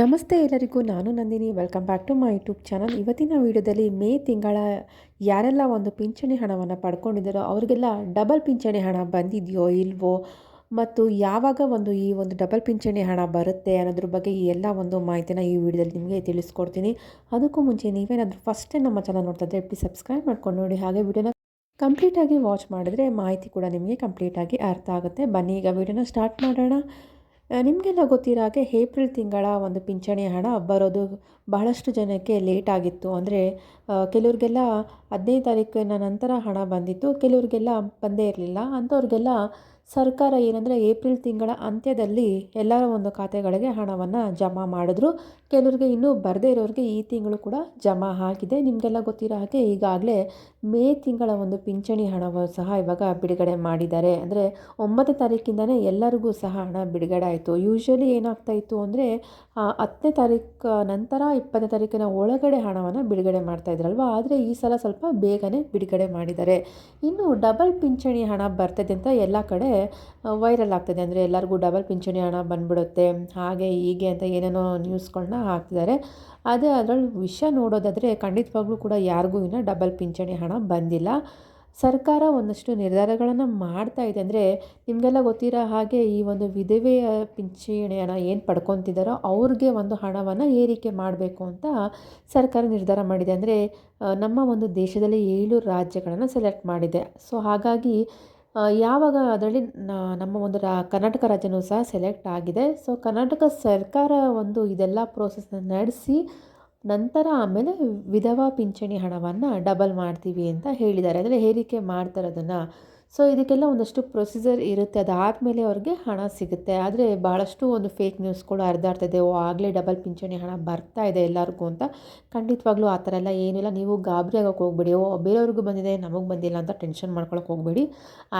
ನಮಸ್ತೆ ಎಲ್ಲರಿಗೂ, ನಾನು Nandini. Welcome back to my YouTube channel ಇವತ್ತಿನ ವಿಡಿಯೋದಲ್ಲಿ ಮೇ ತಿಂಗಳ ಯಾರೆಲ್ಲ ಒಂದು ಪಿಂಚಣಿ ಹಣವನ್ನು ಪಡ್ಕೊಂಡಿದ್ದಾರೋ, ಅವರಿಗೆಲ್ಲ ಡಬಲ್ ಪಿಂಚಣಿ ಹಣ ಬಂದಿದೆಯೋ ಇಲ್ವೋ, ಮತ್ತು ಯಾವಾಗ ಒಂದು ಈ ಒಂದು ಡಬಲ್ ಪಿಂಚಣಿ ಹಣ ಬರುತ್ತೆ ಅನ್ನೋದ್ರ ಬಗ್ಗೆ ಈ ಎಲ್ಲ ಒಂದು ಮಾಹಿತಿನ ಈ ವಿಡಿಯೋದಲ್ಲಿ ನಿಮಗೆ ತಿಳಿಸ್ಕೊಡ್ತೀನಿ. ಅದಕ್ಕೂ ಮುಂಚೆ ನೀವೇನಾದರೂ ಫಸ್ಟ್ ನಮ್ಮ ಚಾನಲ್ ನೋಡ್ತಾ ಇದ್ದರೆ ಪ್ಲೀಸ್ ಸಬ್ಸ್ಕ್ರೈಬ್ ಮಾಡ್ಕೊಂಡು ನೋಡಿ. ಹಾಗೆ ವಿಡಿಯೋನ ಕಂಪ್ಲೀಟಾಗಿ ವಾಚ್ ಮಾಡಿದ್ರೆ ಮಾಹಿತಿ ಕೂಡ ನಿಮಗೆ ಕಂಪ್ಲೀಟಾಗಿ ಅರ್ಥ ಆಗುತ್ತೆ. ಬನ್ನಿ, ಈಗ ವಿಡಿಯೋನ ಸ್ಟಾರ್ಟ್ ಮಾಡೋಣ. ನಿಮಗೆಲ್ಲ ಗೊತ್ತಿರೋ ಹಾಗೆ ಏಪ್ರಿಲ್ ತಿಂಗಳ ಒಂದು ಪಿಂಚಣಿ ಹಣ ಬರೋದು ಬಹಳಷ್ಟು ಜನಕ್ಕೆ ಲೇಟ್ ಆಗಿತ್ತು. ಅಂದರೆ ಕೆಲವ್ರಿಗೆಲ್ಲ ಹದಿನೈದು ತಾರೀಕಿನ ನಂತರ ಹಣ ಬಂದಿತ್ತು. ಕೆಲವ್ರಿಗೆಲ್ಲ ಬಂದೇ ಇರಲಿಲ್ಲ. ಅಂಥವ್ರಿಗೆಲ್ಲ ಸರ್ಕಾರ ಏನಂದರೆ ಏಪ್ರಿಲ್ ತಿಂಗಳ ಅಂತ್ಯದಲ್ಲಿ ಎಲ್ಲರ ಒಂದು ಖಾತೆಗಳಿಗೆ ಹಣವನ್ನು ಜಮಾ ಮಾಡಿದ್ರು. ಕೆಲವರಿಗೆ ಇನ್ನೂ ಬರದೇ ಇರೋರಿಗೆ ಈ ತಿಂಗಳು ಕೂಡ ಜಮಾ ಆಗಿದೆ. ನಿಮಗೆಲ್ಲ ಗೊತ್ತಿರೋ ಹಾಗೆ ಈಗಾಗಲೇ ಮೇ ತಿಂಗಳ ಒಂದು ಪಿಂಚಣಿ ಹಣವು ಸಹ ಇವಾಗ ಬಿಡುಗಡೆ ಮಾಡಿದ್ದಾರೆ. ಅಂದರೆ ಒಂಬತ್ತು ತಾರೀಕಿಂದನೇ ಎಲ್ಲರಿಗೂ ಸಹ ಹಣ ಬಿಡುಗಡೆ ಆಯಿತು. ಯೂಶ್ವಲಿ ಏನಾಗ್ತಾ ಇತ್ತು ಅಂದರೆ ಹತ್ತನೇ ತಾರೀಕು ನಂತರ ಇಪ್ಪತ್ತನೇ ತಾರೀಕಿನ ಒಳಗಡೆ ಹಣವನ್ನು ಬಿಡುಗಡೆ ಮಾಡ್ತಾ ಇದ್ರಲ್ವ ಆದರೆ ಈ ಸಲ ಸ್ವಲ್ಪ ಬೇಗನೆ ಬಿಡುಗಡೆ ಮಾಡಿದ್ದಾರೆ. ಇನ್ನು ಡಬಲ್ ಪಿಂಚಣಿ ಹಣ ಬರ್ತದೆ ಅಂತ ಎಲ್ಲ ಕಡೆ ವೈರಲ್ ಆಗ್ತದೆ. ಅಂದರೆ ಎಲ್ಲರಿಗೂ ಡಬಲ್ ಪಿಂಚಣಿ ಹಣ ಬಂದ್ಬಿಡುತ್ತೆ. ಹಾಗೆ, ಹೀಗೆ ಅಂತ ಏನೇನೋ ನ್ಯೂಸ್ಗಳನ್ನ ಹಾಕ್ತಿದ್ದಾರೆ. ಅದೇ ಅದರಲ್ಲಿ ವಿಷಯ ನೋಡೋದಾದರೆ ಖಂಡಿತವಾಗ್ಲೂ ಕೂಡ ಯಾರಿಗೂ ಇನ್ನೂ ಡಬಲ್ ಪಿಂಚಣಿ ಹಣ ಬಂದಿಲ್ಲ. ಸರ್ಕಾರ ಒಂದಷ್ಟು ನಿರ್ಧಾರಗಳನ್ನು ಮಾಡ್ತಾ ಇದೆ ಅಂದರೆ ನಿಮಗೆಲ್ಲ ಗೊತ್ತಿರೋ ಹಾಗೆ ಈ ಒಂದು ವಿಧವೆಯ ಪಿಂಚಣಿ ಹಣ ಏನು ಪಡ್ಕೊತಿದ್ದಾರೋ ಅವ್ರಿಗೆ ಒಂದು ಹಣವನ್ನು ಏರಿಕೆ ಮಾಡಬೇಕು ಅಂತ ಸರ್ಕಾರ ನಿರ್ಧಾರ ಮಾಡಿದೆ. ಅಂದರೆ ನಮ್ಮ ಒಂದು ದೇಶದಲ್ಲಿ ಏಳು ರಾಜ್ಯಗಳನ್ನು ಸೆಲೆಕ್ಟ್ ಮಾಡಿದೆ. ಸೊ ಹಾಗಾಗಿ ಯಾವಾಗ ಅದರಲ್ಲಿ ನಮ್ಮ ಒಂದು ರಾ, ಕರ್ನಾಟಕ ರಾಜ್ಯನೂ ಸಹ ಸೆಲೆಕ್ಟ್ ಆಗಿದೆ. ಸೊ ಕರ್ನಾಟಕ ಸರ್ಕಾರ ಒಂದು ಇದೆಲ್ಲ ಪ್ರೋಸೆಸ್ನ ನಡೆಸಿ ನಂತರ ಆಮೇಲೆ ವಿಧವಾ ಪಿಂಚಣಿ ಹಣವನ್ನು ಡಬಲ್ ಮಾಡ್ತೀವಿ ಅಂತ ಹೇಳಿದ್ದಾರೆ. ಅಂದರೆ ಹೇರಿಕೆ ಮಾಡ್ತಾರೆ ಅದನ್ನು ಸೊ ಇದಕ್ಕೆಲ್ಲ ಒಂದಷ್ಟು ಪ್ರೊಸೀಜರ್ ಇರುತ್ತೆ. ಅದಾದಮೇಲೆ ಅವ್ರಿಗೆ ಹಣ ಸಿಗುತ್ತೆ. ಆದರೆ ಭಾಳಷ್ಟು ಒಂದು ಫೇಕ್ ನ್ಯೂಸ್ಗಳು ಹರಿದಾಡ್ತಿದೆ ಓ, ಆಗಲೇ ಡಬಲ್ ಪಿಂಚಣಿ ಹಣ ಬರ್ತಾ ಇದೆ ಎಲ್ಲರಿಗೂ ಅಂತ. ಖಂಡಿತವಾಗ್ಲೂ ಆ ಥರ ಎಲ್ಲ ಏನಿಲ್ಲ ನೀವು ಗಾಬರಿ ಆಗೋಕೆ ಹೋಗ್ಬೇಡಿ. ಓ, ಬೇರೆಯವ್ರಿಗೂ ಬಂದಿದೆ, ನಮಗೆ ಬಂದಿಲ್ಲ ಅಂತ ಟೆನ್ಷನ್ ಮಾಡ್ಕೊಳಕ್ಕೆ ಹೋಗಬೇಡಿ.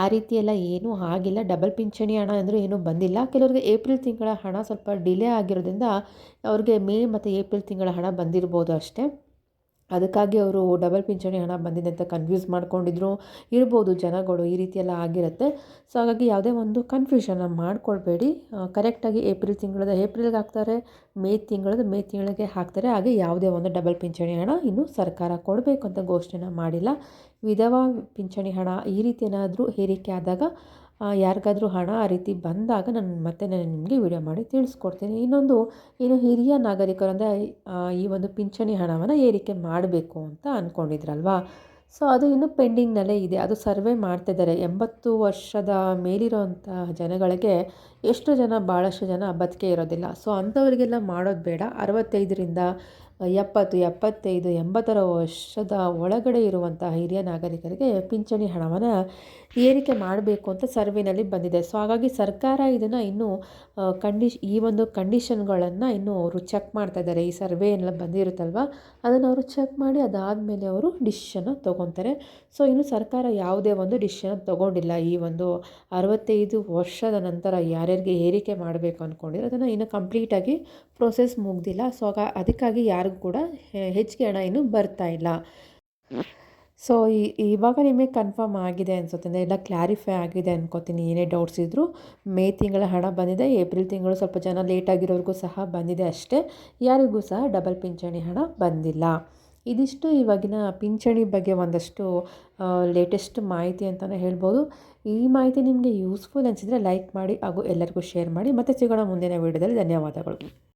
ಆ ರೀತಿ ಎಲ್ಲ ಏನೂ ಆಗಿಲ್ಲ. ಡಬಲ್ ಪಿಂಚಣಿ ಹಣ ಅಂದರೂ ಏನೂ ಬಂದಿಲ್ಲ. ಕೆಲವರಿಗೆ ಏಪ್ರಿಲ್ ತಿಂಗಳ ಹಣ ಸ್ವಲ್ಪ ಡಿಲೇ ಆಗಿರೋದ್ರಿಂದ ಅವ್ರಿಗೆ ಮೇ ಮತ್ತು ಏಪ್ರಿಲ್ ತಿಂಗಳ ಹಣ ಬಂದಿರ್ಬೋದು ಅಷ್ಟೇ. ಅದಕ್ಕಾಗಿ ಅವರು ಡಬಲ್ ಪಿಂಚಣಿ ಹಣ ಬಂದಿದೆ ಅಂತ ಕನ್ಫ್ಯೂಸ್ ಮಾಡ್ಕೊಂಡಿದ್ರು. ಇರ್ಬೋದು ಜನಗಳು ಈ ರೀತಿಯೆಲ್ಲ ಆಗಿರುತ್ತೆ. ಸೊ ಹಾಗಾಗಿ ಯಾವುದೇ ಒಂದು ಕನ್ಫ್ಯೂಷನ್ನ ಮಾಡ್ಕೊಳ್ಬೇಡಿ. ಕರೆಕ್ಟಾಗಿ ಏಪ್ರಿಲ್ ತಿಂಗಳದ, ಏಪ್ರಿಲ್ಗೆ ಹಾಕ್ತಾರೆ, ಮೇ ತಿಂಗಳದ, ಮೇ ತಿಂಗಳಿಗೆ ಹಾಕ್ತಾರೆ. ಹಾಗೆ ಯಾವುದೇ ಒಂದು ಡಬಲ್ ಪಿಂಚಣಿ ಹಣ ಇನ್ನೂ ಸರ್ಕಾರ ಕೊಡಬೇಕು ಅಂತ ಘೋಷಣೆನ ಮಾಡಿಲ್ಲ. ವಿಧವಾ ಪಿಂಚಣಿ ಹಣ ಈ ರೀತಿ ಏನಾದರೂ ಹೇರಿಕೆ ಆದಾಗ ಯಾರಿಗಾದ್ರೂ ಹಣ ಆ ರೀತಿ ಬಂದಾಗ ನಾನು ಮತ್ತೆ ನಾನು ನಿಮಗೆ ವಿಡಿಯೋ ಮಾಡಿ ತಿಳಿಸ್ಕೊಡ್ತೀನಿ. ಇನ್ನೊಂದು, ಏನು ಹಿರಿಯ ನಾಗರಿಕರು ಅಂದರೆ ಈ ಒಂದು ಪಿಂಚಣಿ ಹಣವನ್ನು ಏರಿಕೆ ಮಾಡಬೇಕು ಅಂತ ಅಂದ್ಕೊಂಡಿದ್ರಲ್ವಾ ಸೊ ಅದು ಇನ್ನೂ ಪೆಂಡಿಂಗ್ನಲ್ಲೇ ಇದೆ. ಅದು ಸರ್ವೆ ಮಾಡ್ತಿದ್ದಾರೆ ಎಂಬತ್ತು ವರ್ಷದ ಮೇಲಿರೋಂಥ ಜನಗಳಿಗೆ ಎಷ್ಟು ಜನ, ಭಾಳಷ್ಟು ಜನ ಬದುಕೆ ಇರೋದಿಲ್ಲ. ಸೊ ಅಂಥವರಿಗೆಲ್ಲ ಮಾಡೋದು ಬೇಡ. ಅರವತ್ತೈದರಿಂದ ಎಪ್ಪತ್ತು, ಎಪ್ಪತ್ತೈದು, ಎಂಬತ್ತರ ವರ್ಷದ ಒಳಗಡೆ ಇರುವಂಥ ಹಿರಿಯ ನಾಗರಿಕರಿಗೆ ಪಿಂಚಣಿ ಹಣವನ್ನು ಏರಿಕೆ ಮಾಡಬೇಕು ಅಂತ ಸರ್ವೆನಲ್ಲಿ ಬಂದಿದೆ. ಸೊ ಹಾಗಾಗಿ ಸರ್ಕಾರ ಇದನ್ನು ಇನ್ನೂ ಕಂಡೀಶ್ ಈ ಒಂದು ಕಂಡೀಷನ್ಗಳನ್ನು ಇನ್ನೂ ಅವರು ಚೆಕ್ ಮಾಡ್ತಾ ಇದ್ದಾರೆ. ಈ ಸರ್ವೆ ಎಲ್ಲ ಬಂದಿರುತ್ತಲ್ವ? ಅದನ್ನು ಅವರು ಚೆಕ್ ಮಾಡಿ ಅದಾದಮೇಲೆ ಅವರು ಡಿಸಿಷನ್ನ ತೊಗೊತಾರೆ. ಸೊ ಇನ್ನು ಸರ್ಕಾರ ಯಾವುದೇ ಒಂದು ಡಿಸಿಷನ್ ತೊಗೊಂಡಿಲ್ಲ. ಈ ಒಂದು ಅರವತ್ತೈದು ವರ್ಷದ ನಂತರ ಯಾರ್ಯಾರಿಗೆ ಏರಿಕೆ ಮಾಡಬೇಕು ಅಂದ್ಕೊಂಡಿರೋ ಅದನ್ನು ಇನ್ನೂ ಕಂಪ್ಲೀಟಾಗಿ ಪ್ರೋಸೆಸ್ ಮುಗ್ದಿಲ್ಲ. ಸೊ ಅದಕ್ಕಾಗಿ ಯಾರಿಗೂ ಕೂಡ ಹೆಚ್ಚಿಗೆ ಹಣ ಇನ್ನೂ ಬರ್ತಾ ಇಲ್ಲ. ಸೊ ಇವಾಗ ನಿಮಗೆ ಕನ್ಫರ್ಮ್ ಆಗಿದೆ ಅನ್ಸುತ್ತೆ ಅಂದರೆ ಎಲ್ಲ ಕ್ಲಾರಿಫೈ ಆಗಿದೆ ಅನ್ಕೋತೀನಿ, ಏನೇ ಡೌಟ್ಸ್ ಇದ್ದರೂ ಮೇ ತಿಂಗಳ ಹಣ ಬಂದಿದೆ, ಏಪ್ರಿಲ್ ತಿಂಗಳು ಸ್ವಲ್ಪ ಜನ ಲೇಟ್ ಆಗಿರೋರಿಗೂ ಸಹ ಬಂದಿದೆ ಅಷ್ಟೇ, ಯಾರಿಗೂ ಸಹ ಡಬಲ್ ಪಿಂಚಣಿ ಹಣ ಬಂದಿಲ್ಲ. ಇದಿಷ್ಟು ಇವಾಗಿನ ಪಿಂಚಣಿ ಬಗ್ಗೆ ಒಂದಷ್ಟು ಲೇಟೆಸ್ಟ್ ಮಾಹಿತಿ ಅಂತಲೇ ಹೇಳ್ಬೋದು. ಈ ಮಾಹಿತಿ ನಿಮಗೆ ಯೂಸ್ಫುಲ್ ಅನಿಸಿದರೆ ಲೈಕ್ ಮಾಡಿ ಹಾಗೂ ಎಲ್ಲರಿಗೂ ಶೇರ್ ಮಾಡಿ. ಮತ್ತೆ ಸಿಗೋಣ ಮುಂದಿನ ವೀಡಿಯೋದಲ್ಲಿ. ಧನ್ಯವಾದಗಳು.